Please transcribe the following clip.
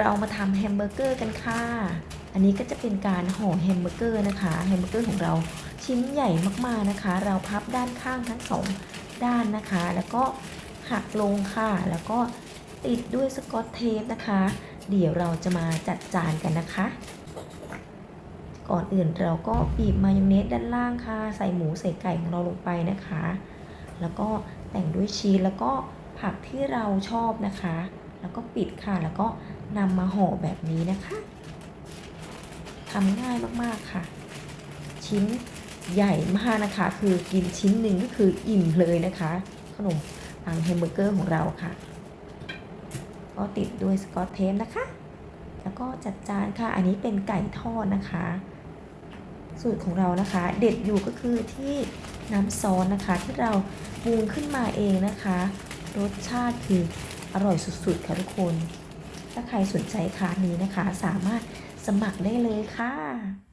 เรามาทำแฮมเบอร์เกอร์กันค่ะ อันนี้ก็จะเป็นการห่อแฮมเบอร์เกอร์นะคะแฮมเบอร์เกอร์ของเราชิ้นใหญ่มากๆนะคะ เราพับด้านข้างทั้งสองด้านนะคะ แล้วก็หักลงค่ะ แล้วก็ติดด้วยสกอตเทปนะคะ เดี๋ยวเราจะมาจัดจานกันนะคะ ก่อนอื่นเราก็บีบมายองเนสด้านล่างค่ะ ใส่หมูใส่ไก่ของเราลงไปนะคะ แล้วก็แต่งด้วยชีสแล้วก็ผักที่เราชอบนะคะ แล้วก็ปิดค่ะ แล้วก็ นำมาห่อแบบนี้นะคะทำง่ายมากๆค่ะ ชิ้นใหญ่มากนะคะ คือกินชิ้นหนึ่งก็คืออิ่มเลยนะคะ ขนมปังแฮมเบอร์เกอร์ของเราค่ะ ก็ติดด้วยสกอตเทปนะคะ แล้วก็จัดจานค่ะ อันนี้เป็นไก่ทอดนะคะ สูตรของเรานะคะ เด็ดอยู่ก็คือที่น้ำซอสนะคะ ที่เราปรุงขึ้นมาเองนะคะ รสชาติคืออร่อยสุดๆค่ะทุกคน ถ้าใครสนใจคานนี้นะคะ สามารถสมัครได้เลยค่ะ